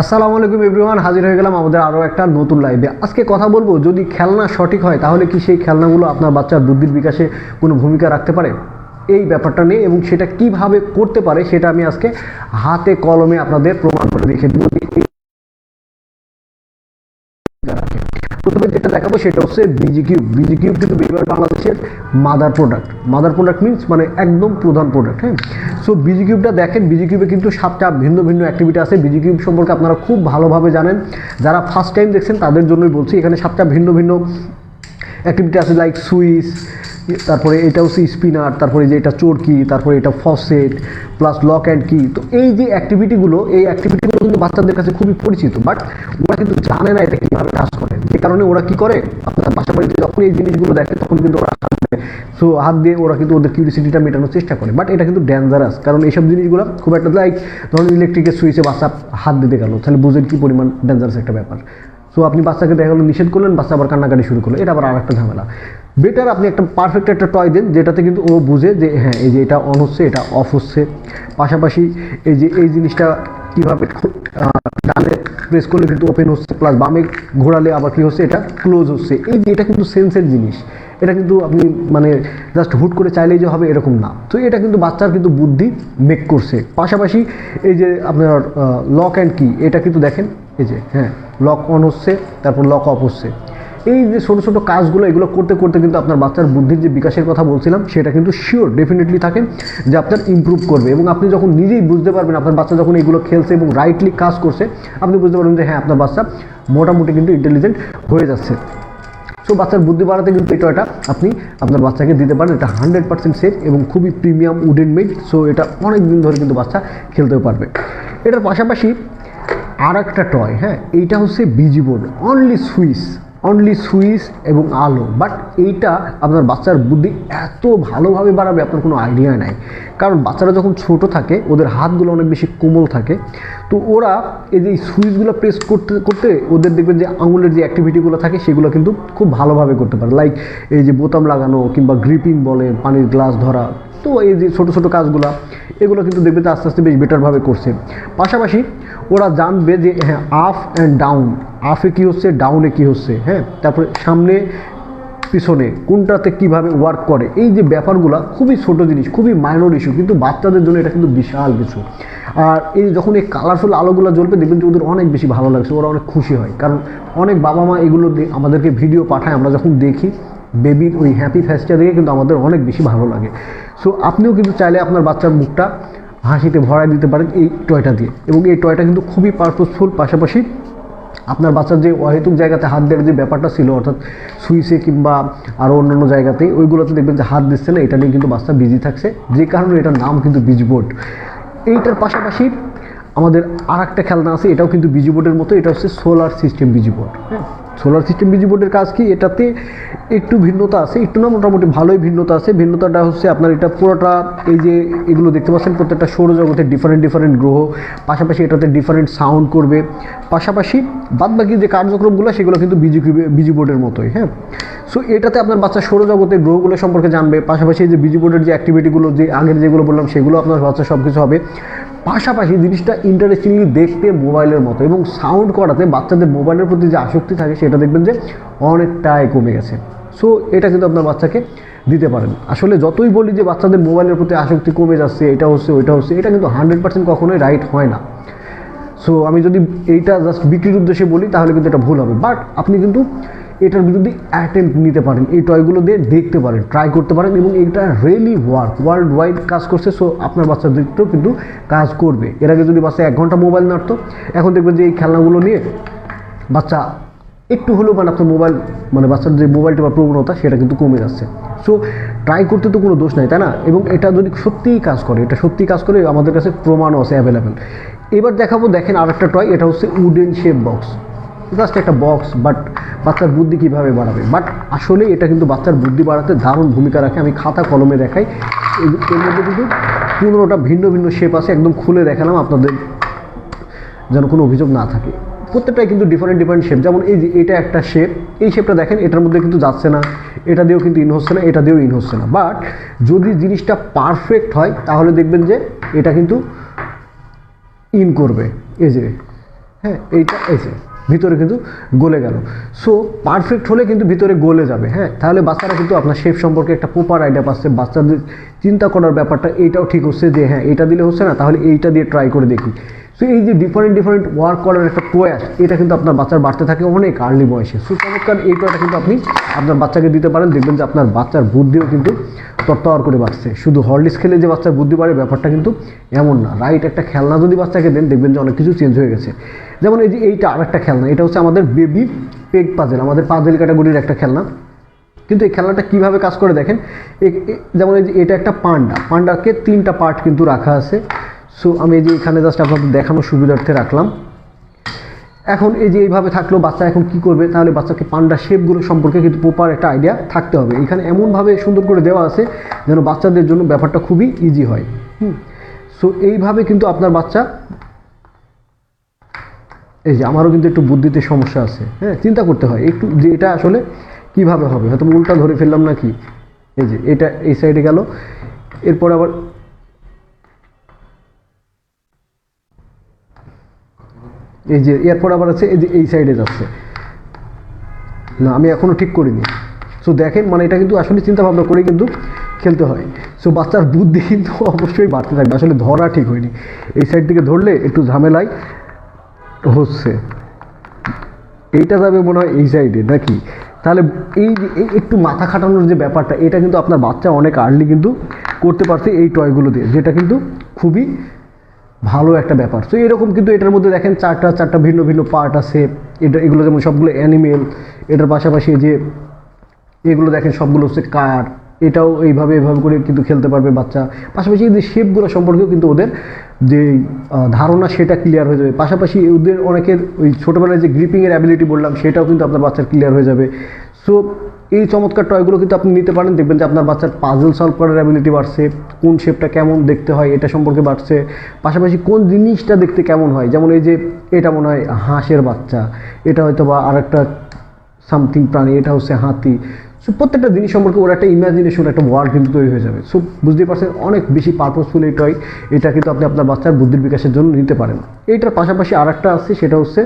আসসালামু আলাইকুম এভরিওয়ান, হাজির হয়ে গেলাম আমাদের আরও একটা নতুন লাইভে আজকে কথা বলব, যদি খেলনা সঠিক হয়, তাহলে কি সেই খেলনাগুলো আপনার বাচ্চার বুদ্ধির বিকাশে কোনো ভূমিকা রাখতে পারে? এই ব্যাপারটা নিয়ে এবং সেটা কীভাবে করতে পারে, সেটা আমি আজকে হাতে কলমে আপনাদের প্রমাণ করে দেখে দেবো। প্রথমে যেটা দেখাবো সেটা হচ্ছে বিজি কিউব বিজি কিউব কিন্তু বেশিরভাগ বাংলাদেশের mother product mother product means মানে একদম প্রধান প্রোডাক্ট হ্যাঁ? সো বিজি কিউবটা দেখেন বিজি কিউবে কিন্তু সাতটা ভিন্ন ভিন্ন অ্যাক্টিভিটি আছে। বিজি কিউব সম্পর্কে আপনারা খুব ভালোভাবে জানেন। যারা ফার্স্ট টাইম দেখছেন, তাদের জন্যই বলছি, এখানে সাতটা ভিন্ন ভিন্ন অ্যাক্টিভিটি আছে লাইক সুইচ তারপরে এটা হচ্ছে স্পিনার তারপরে যে এটা চোরকি তারপরে এটা ফসেট প্লাস লক অ্যান্ড কি তো এই যে অ্যাক্টিভিটিগুলো এই অ্যাক্টিভিটিগুলো কিন্তু বাচ্চাদের কাছে খুবই পরিচিত বাট ওরা কিন্তু জানে না এটা কীভাবে কাজ করে। যে কারণে ওরা কি করে? আপনার বাসা বাড়িতে যখন এই জিনিসগুলো দেখে, তখন কিন্তু ওরা হাত দেয় সো হাত দিয়ে ওরা কিন্তু ওদের কিউরিসিটিটা মেটানোর চেষ্টা করে। বাট এটা কিন্তু ডেঞ্জারাস কারণ এইসব জিনিসগুলো খুব একটা লাইক ধরুন ইলেকট্রিকের সুইচে বাচ্চা হাত দিতে গেল, তাহলে বুঝেন কি পরিমাণ ডেঞ্জারাস একটা ব্যাপার। সো আপনি বাচ্চাকে দেখা গেলো, নিষেধ করলেন, বাচ্চা আবার কান্নাকাটি শুরু করল। এটা আবার আর একটা ঝামেলা। বেটার আপনি একটা পারফেক্ট একটা টয় দেন, যেটাতে কিন্তু ও বুঝে যে হ্যাঁ এই যে এটা অন হচ্ছে, এটা অফ হচ্ছে। পাশাপাশি এই যে, এই জিনিসটা কীভাবে ডানে প্রেস করলে কিন্তু ওপেন হচ্ছে প্লাস বামে ঘোরালে আবার কী হচ্ছে, এটা ক্লোজ হচ্ছে। এই যে, এটা কিন্তু সেন্সের জিনিস। এটা কিন্তু আপনি মানে জাস্ট হুট করে চাইলেই যে হবে, এরকম না। তো এটা কিন্তু বাচ্চার কিন্তু বুদ্ধি মেক করছে। পাশাপাশি এই যে আপনার লক অ্যান্ড কি এটা কিন্তু দেখেন, এই যে হ্যাঁ। লক অন হচ্ছে, তারপর লক অফ হচ্ছে। এই যে ছোটো ছোটো কাজগুলো, এগুলো করতে করতে কিন্তু আপনার বাচ্চার বুদ্ধির যে বিকাশের কথা বলছিলাম, সেটা কিন্তু শিওর ডেফিনেটলি থাকে যে আপনার ইমপ্রুভ করবে। এবং আপনি যখন নিজেই বুঝতে পারবেন, আপনার বাচ্চা যখন এগুলো খেলছে এবং রাইটলি কাজ করছে, আপনি বুঝতে পারবেন যে হ্যাঁ আপনার বাচ্চা মোটামুটি কিন্তু ইন্টেলিজেন্ট হয়ে যাচ্ছে। সো বাচ্চার বুদ্ধি বাড়াতে কিন্তু এই টয়টা আপনি আপনার বাচ্চাকে দিতে পারেন। এটা হান্ড্রেড পার্সেন্ট সেফ এবং খুবই প্রিমিয়াম উডেন মেড সো এটা অনেক দিন ধরে কিন্তু বাচ্চা খেলতেও পারবে। এটার পাশাপাশি আর একটা টয় হ্যাঁ? এইটা হচ্ছে busy board only switch only switch এবং আলো। বাট এইটা আপনার বাচ্চার বুদ্ধি এত ভালোভাবে বাড়াবে, আপনার কোনো আইডিয়া নাই। কারণ বাচ্চারা যখন ছোট থাকে, ওদের হাতগুলো অনেক বেশি কোমল থাকে। তো ওরা এই যে সুইচগুলো প্রেস করতে করতে ওদের দেখবেন যে আঙুলের যে অ্যাক্টিভিটিগুলো থাকে, সেগুলো কিন্তু খুব ভালোভাবে করতে পারে। লাইক এই যে বোতাম লাগানো কিংবা গ্রিপিং বলে পানির গ্লাস ধরা। তো এই যে ছোটো ছোটো কাজগুলো, এগুলো কিন্তু দেখবে যে আস্তে আস্তে বেশ বেটারভাবে করছে। পাশাপাশি ওরা জানবে যে হ্যাঁ আপ অ্যান্ড ডাউন আপে কী হচ্ছে ডাউনে কী হচ্ছে হ্যাঁ? তারপরে সামনে, পিছনে, কোনটাতে কীভাবে ওয়ার্ক করে। এই যে ব্যাপারগুলো খুবই ছোট জিনিস, খুবই মাইনর ইস্যু কিন্তু বাচ্চাদের জন্য এটা কিন্তু বিশাল কিছু। আর এই যখন এই কালারফুল আলোগুলো জ্বলবে, দেখবেন যে ওদের অনেক বেশি ভালো লাগছে, ওরা অনেক খুশি হয়। কারণ অনেক বাবা মা এগুলো আমাদেরকে ভিডিও পাঠায়, আমরা যখন দেখি বেবির ওই হ্যাপি ফেসটা দেখে কিন্তু আমাদের অনেক বেশি ভালো লাগে। সো আপনিও কিন্তু চাইলে আপনার বাচ্চার মুখটা হাসিতে ভরায় দিতে পারেন এই টয়টা দিয়ে। এবং এই টয়টা কিন্তু খুবই পারপোজফুল পাশাপাশি আপনার বাচ্চার যে অহেতুক জায়গাতে হাত দেওয়ার যে ব্যাপারটা ছিল, অর্থাৎ সুইচে কিংবা আরও অন্যান্য জায়গাতে, ওইগুলোতে দেখবেন যে হাত দিচ্ছে না, এটা নিয়ে কিন্তু বাচ্চা বিজি থাকছে। যে কারণে এটার নাম কিন্তু বিজবোর্ড এইটার পাশাপাশি আমাদের আর একটা খেলনা আছে, এটাও কিন্তু বিজি বোর্ডের মতো, এটা হচ্ছে সোলার সিস্টেম বিজি বোর্ড হ্যাঁ? সোলার সিস্টেম বিজি বোর্ডের কাজ কি? এটাতে একটু ভিন্নতা আছে, একটু না, মোটামুটি ভালোই ভিন্নতা আছে। ভিন্নতাটা হচ্ছে আপনার এটা পুরোটা এই যে এগুলো দেখতে পাচ্ছেন, প্রত্যেকটা সৌরজগতে ডিফারেন্ট ডিফারেন্ট গ্রহ। পাশাপাশি এটাতে ডিফারেন্ট সাউন্ড করবে। পাশাপাশি বাদবাকি যে কার্যক্রমগুলো, সেগুলো কিন্তু বিজি বিজি বোর্ডের মতোই হ্যাঁ? সো এটাতে আপনার বাচ্চা সৌরজগতের গ্রহগুলো সম্পর্কে জানবে। পাশাপাশি যে বিজি বোর্ডের যে অ্যাক্টিভিটিগুলো যে আগের যেগুলো বললাম, সেগুলো আপনার বাচ্চা সব কিছু হবে। পাশাপাশি জিনিসটা ইন্টারেস্টিংলি দেখতে মোবাইলের মতো এবং সাউন্ড করাতে বাচ্চাদের মোবাইলের প্রতি যে আসক্তি থাকে, সেটা দেখবেন যে অনেকটাই কমে গেছে। সো এটা কিন্তু আপনার বাচ্চাকে দিতে পারেন। আসলে যতই বলি যে বাচ্চাদের মোবাইলের প্রতি আসক্তি কমে যাচ্ছে, এটা হচ্ছে, ওইটা হচ্ছে, এটা কিন্তু হান্ড্রেড পার্সেন্ট কখনোই রাইট হয় না। সো আমি যদি এইটা জাস্ট বিক্রির উদ্দেশ্যে বলি, তাহলে কিন্তু এটা ভুল হবে। বাট আপনি কিন্তু এটার বিরুদ্ধে অ্যাটেম্প নিতে পারেন। এই টয়গুলো দিয়ে দেখতে পারেন ট্রাই করতে পারেন এবং এটা রিয়েলি ওয়ার্ক ওয়ার্ল্ড ওয়াইড কাজ করছে সো আপনার বাচ্চাদেরকেও কিন্তু কাজ করবে। এর আগে যদি বাচ্চা এক ঘণ্টা মোবাইল নাড়তো, এখন দেখবেন যে এই খেলনাগুলো নিয়ে বাচ্চা একটু হলেও মানে আপনার মোবাইল মানে বাচ্চার যে মোবাইলটা বা প্রবণতা, সেটা কিন্তু কমে যাচ্ছে। সো ট্রাই করতে তো কোনো দোষ নাই, তাই না? এবং এটা যদি সত্যিই কাজ করে, এটা সত্যিই কাজ করে আমাদের কাছে প্রমাণও আছে অ্যাভেলেবেল এবার দেখাবো, দেখেন আর একটা টয় এটা হচ্ছে উডেন শেপ বক্স জাস্ট একটা বক্স বাট বাচ্চার বুদ্ধি কীভাবে বাড়াবে? বাট আসলে এটা কিন্তু বাচ্চার বুদ্ধি বাড়াতে দারুণ ভূমিকা রাখে। আমি খাতা কলমে দেখাই। এর মধ্যে কিন্তু পনেরোটা ভিন্ন ভিন্ন শেপ আছে, একদম খুলে দেখালাম আপনাদের যেন কোনো অভিযোগ না থাকে। প্রত্যেকটাই কিন্তু ডিফারেন্ট ডিফারেন্ট শেপ যেমন এই যে এটা একটা শেপ এই শেপটা দেখেন, এটার মধ্যে কিন্তু যাচ্ছে না। এটা দিয়েও কিন্তু ইন হচ্ছে না, এটা দিয়েও ইন হচ্ছে না। বাট যদি জিনিসটা পারফেক্ট হয়, তাহলে দেখবেন যে এটা কিন্তু ইন করবে। এই যে হ্যাঁ এইটা, এই যে। ভিতরে কিন্তু গলে গেল। সো পারফেক্ট হলে কিন্তু ভিতরে গলে যাবে হ্যাঁ? তাহলে বাচ্চারা কিন্তু আপনার শেপ সম্পর্কে একটা প্রপার আইডিয়া পাচ্ছে। বাচ্চাদের চিন্তা করার ব্যাপারটা এইটাও ঠিক হচ্ছে যে হ্যাঁ এটা দিলে হচ্ছে না, তাহলে এইটা দিয়ে ট্রাই করে দেখি। সো এই যে ডিফারেন্ট ডিফারেন্ট ওয়ার্ক করার একটা প্রয়াস, এটা কিন্তু আপনার বাচ্চার বাড়তে থাকে অনেক আর্লি বয়সে। সো চমৎকার, এই টয়টা কিন্তু আপনি আপনার বাচ্চাকে দিতে পারেন। দেখবেন যে আপনার বাচ্চার বুদ্ধিও কিন্তু তত্ত্বাওয়ার করে বাঁচছে। শুধু হরলিক্স খেলে যে বাচ্চার বুদ্ধি বাড়ে, ব্যাপারটা কিন্তু এমন না। রাইট একটা খেলনা যদি বাচ্চাকে দেন, দেখবেন যে অনেক কিছু চেঞ্জ হয়ে গেছে। যেমন এই যে এইটা আর একটা খেলনা, এটা হচ্ছে আমাদের বেবি পেগ পাজেল আমাদের পাজেল ক্যাটাগরির একটা খেলনা। কিন্তু এই খেলনাটা কীভাবে কাজ করে দেখেন? যেমন এই যে এটা একটা পান্ডা। পান্ডাকে তিনটা পার্ট কিন্তু রাখা আছে। সো আমি এই যে এখানে জাস্ট আপনাদের দেখানোর সুবিধার্থে রাখলাম। এখন এই যে এইভাবে থাকল, বাচ্চা এখন কি করবে? তাহলে বাচ্চাকে পান্ডা শেপগুলো সম্পর্কে কিন্তু প্রপার একটা আইডিয়া থাকতে হবে। এখানে এমনভাবে সুন্দর করে দেওয়া আছে যেন বাচ্চাদের জন্য ব্যাপারটা খুবই ইজি হয়। হুম। সো এইভাবে কিন্তু আপনার বাচ্চা এই যে আমারও কিন্তু একটু বুদ্ধিতে সমস্যা আছে। হ্যাঁ চিন্তা করতে হয়। একটু যে এটা আসলে কীভাবে হবে? হয়তো উল্টা ধরে ফেললাম নাকি? এই যে এটা এই সাইডে গেল। এরপর আবার এই যে, এরপর আবার আছে, এই যে, এই সাইডে যাচ্ছে। না, আমি এখনও ঠিক করিনি। সো দেখেন মানে এটা কিন্তু আসলে চিন্তা ভাবনা করে কিন্তু খেলতে হয়। সো বাচ্চার বুদ্ধি কিন্তু অবশ্যই বাড়তে থাকবে। আসলে ধরা ঠিক হয়নি। এই সাইড থেকে ধরলে একটু ঝামেলায় হচ্ছে। এইটা যাবে মনে হয় এই সাইডে নাকি? তাহলে এই যে একটু মাথা খাটানোর যে ব্যাপারটা, এটা কিন্তু আপনার বাচ্চা অনেক আর্লি কিন্তু করতে পারছে এই টয়গুলো দিয়ে, যেটা কিন্তু খুবই ভালো একটা ব্যাপার। তো এরকম কিন্তু এটার মধ্যে দেখেন চারটা চারটা ভিন্ন ভিন্ন পার্ট আছে। এটা, এগুলো যেমন সবগুলো অ্যানিমেল এটার পাশাপাশি যে এগুলো দেখেন সবগুলো হচ্ছে কার, এটাও এইভাবে এইভাবে করে কিন্তু খেলতে পারবে বাচ্চা। পাশাপাশি এই যে শেপগুলো সম্পর্কেও কিন্তু ওদের যে ধারণা সেটা ক্লিয়ার হয়ে যাবে। পাশাপাশি ওদের অনেকের ওই ছোটোবেলায় যে গ্রিপিংয়ের অ্যাবিলিটি বললাম, সেটাও কিন্তু আপনার বাচ্চার ক্লিয়ার হয়ে যাবে। সো এই চমৎকার টয়গুলো কিন্তু আপনি নিতে পারেন। দেখবেন যে আপনার বাচ্চার পাজল সলভ করার অ্যাবিলিটি বাড়ছে, কোন শেপটা কেমন দেখতে হয় এটা সম্পর্কে বাড়ছে, পাশাপাশি কোন জিনিসটা দেখতে কেমন হয়, যেমন এই যে এটা মনে হয় হাঁসের বাচ্চা, এটা হয়তো বা আরেকটা সামথিং প্রাণী, এটা হচ্ছে হাতি। সো প্রত্যেকটা জিনিস সম্পর্কে ওর একটা ইমাজিনেশন একটা ওয়ার্ল্ড কিন্তু তৈরি হয়ে যাবে। সো বুঝতেই পারছেন, অনেক বেশি পারপাসফুল এই টয় এটা কিন্তু আপনি আপনার বাচ্চার বুদ্ধির বিকাশের জন্য নিতে পারেন। এইটার পাশাপাশি আর একটা আছে, সেটা হচ্ছে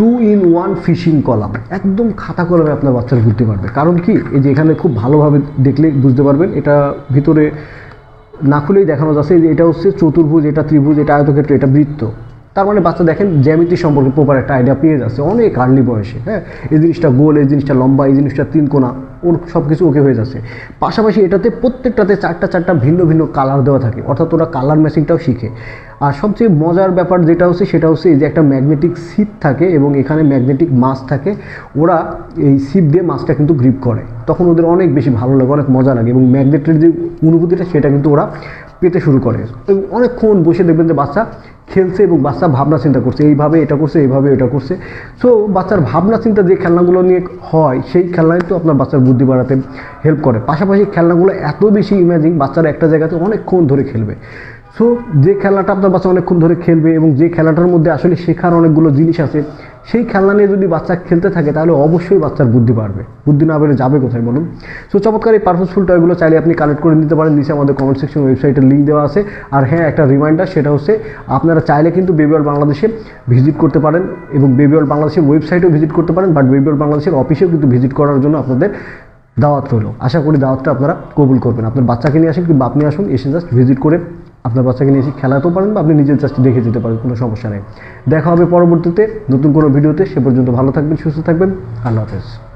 two in one fishing column একদম খাতা কলমে আপনার বাচ্চারা বুঝতে পারবে। কারণ কি? এই যে এখানে খুব ভালোভাবে দেখলে বুঝতে পারবেন, এটা ভিতরে না খুলেই দেখানো যাচ্ছে। যে এটা হচ্ছে চতুর্ভুজ, এটা ত্রিভুজ, এটা আয়তক্ষেত্র, এটা বৃত্ত। তার মানে বাচ্চা দেখেন জ্যামিতি সম্পর্কে প্রপার একটা আইডিয়া পেয়ে যাচ্ছে। অনেক আর্লি বয়সে হ্যাঁ? এই জিনিসটা গোল, এই জিনিসটা লম্বা, এই জিনিসটা তিন কোনা ওর সব কিছু ওকে হয়ে যাচ্ছে। পাশাপাশি এটাতে প্রত্যেকটাতে চারটা চারটা ভিন্ন ভিন্ন কালার দেওয়া থাকে। অর্থাৎ ওরা কালার ম্যাচিংটাও শিখে। আর সবচেয়ে মজার ব্যাপার যেটা হচ্ছে, সেটা হচ্ছে এই যে একটা ম্যাগনেটিক সিপ থাকে এবং এখানে ম্যাগনেটিক মাছ থাকে, ওরা এই সিপ দিয়ে মাছটা কিন্তু গ্রিপ করে। তখন ওদের অনেক বেশি ভালো লাগে, অনেক মজা লাগে এবং ম্যাগনেটের যে অনুভূতিটা, সেটা কিন্তু ওরা পেতে শুরু করে। অনেকক্ষণ বসে দেখবেন যে বাচ্চা খেলছে এবং বাচ্চা ভাবনা চিন্তা করছে, এইভাবে এটা করছে, এইভাবে এটা করছে। সো বাচ্চার ভাবনা চিন্তা যে খেলনাগুলো নিয়ে হয়, সেই খেলনায় তো আপনার বাচ্চার বুদ্ধি বাড়াতে হেল্প করে। পাশাপাশি খেলনাগুলো এত বেশি ইমাজিং বাচ্চারা একটা জায়গাতে অনেকক্ষণ ধরে খেলবে। সো যে খেলাটা আপনার বাচ্চা অনেকক্ষণ ধরে খেলবে এবং যে খেলাটার মধ্যে আসলে শেখার অনেকগুলো জিনিস আছে সেই খেলনা নিয়ে যদি বাচ্চা খেলতে থাকে, তাহলে অবশ্যই বাচ্চার বুদ্ধি বাড়বে। বুদ্ধি না বেড়ে যাবে কোথায় বলুন? সো চমৎকার এই পারপাসফুল টয়গুলো চাইলে আপনি কালেক্ট করে নিতে পারেন। নিচে আমাদের কমেন্ট সেকশন ওয়েবসাইটের লিঙ্ক দেওয়া আছে। আর হ্যাঁ একটা রিমাইন্ডার সেটা হচ্ছে আপনারা চাইলে কিন্তু বেবি বেবিওয়াল বাংলাদেশে ভিজিট করতে পারেন এবং বেবিওয়াল বাংলাদেশের ওয়েবসাইটেও ভিজিট করতে পারেন বাট বেবিওয়াল বাংলাদেশের অফিসেও কিন্তু ভিজিট করার জন্য আপনাদের দাওয়াত রইল। আশা করি দাওয়াতটা আপনারা কবুল করবেন। আপনার বাচ্চাকে নিয়ে আসেন কিংবা আপনি আসুন, এসে জাস্ট ভিজিট করে আপনার বাচ্চাকে নিয়ে এসে খেলাতেও পারেন বা আপনি নিজের জাস্ট দেখে যেতে পারেন, কোনো সমস্যা নেই। দেখা হবে পরবর্তীতে, নতুন কোনো ভিডিওতে, সে পর্যন্ত ভালো থাকবেন, সুস্থ থাকবেন, আল্লাহ হাফেজ।